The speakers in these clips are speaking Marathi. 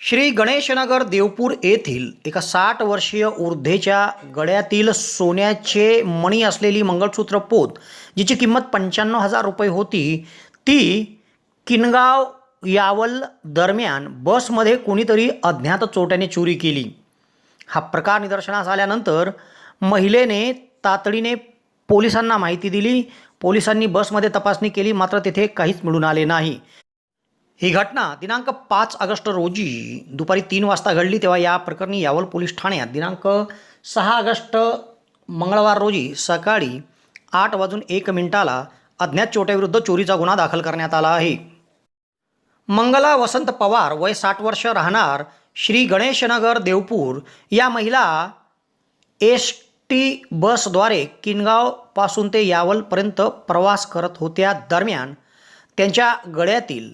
श्री गणेशनगर देवपूर येथील एका साठ वर्षीय ऊर्धेच्या गळ्यातील सोन्याचे मणी असलेली मंगळसूत्र पोत जिची किंमत पंच्याण्णव हजार रुपये होती ती किनगाव यावल दरम्यान बसमध्ये कोणीतरी अज्ञात चोट्याने चोरी केली. हा प्रकार निदर्शनास आल्यानंतर महिलेने तातडीने पोलिसांना माहिती दिली. पोलिसांनी बसमध्ये तपासणी केली मात्र तेथे काहीच मिळून आले नाही. ही घटना दिनांक पाच ऑगस्ट रोजी दुपारी तीन वाजता घडली तेव्हा या प्रकरणी यावल पोलीस ठाण्यात दिनांक सहा ऑगस्ट मंगळवार रोजी सकाळी आठ वाजून एक मिनिटाला अज्ञात चोट्याविरुद्ध चोरीचा गुन्हा दाखल करण्यात आला आहे. मंगला वसंत पवार वय साठ वर्ष राहणार श्री गणेशनगर देवपूर या महिला एस टी बसद्वारे किनगावपासून ते यावलपर्यंत प्रवास करत होत्या दरम्यान त्यांच्या गळ्यातील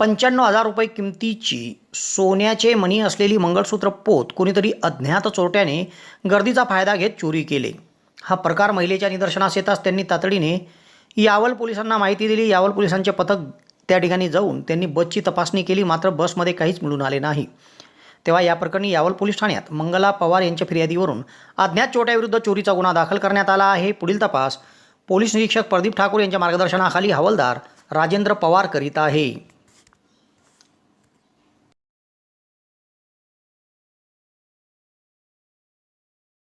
पंच्याण्णव हजार रुपये किमतीची सोन्याचे मणी असलेली मंगळसूत्र पोत कोणीतरी अज्ञात चोरट्याने गर्दीचा फायदा घेत चोरी केले. हा प्रकार महिलेच्या निदर्शनास येताच त्यांनी तातडीने यावल पोलिसांना माहिती दिली. यावल पोलिसांचे पथक त्या ठिकाणी जाऊन त्यांनी बसची तपासणी केली. मात्र बसमध्ये काहीच मिळून आले नाही. तेव्हा या प्रकरणी यावल पोलीस ठाण्यात मंगला पवार यांच्या फिर्यादीवरून अज्ञात चोट्याविरुद्ध चोरीचा गुन्हा दाखल करण्यात आला आहे. पुढील तपास पोलीस निरीक्षक प्रदीप ठाकूर यांच्या मार्गदर्शनाखाली हवालदार राजेंद्र पवार करीत आहे.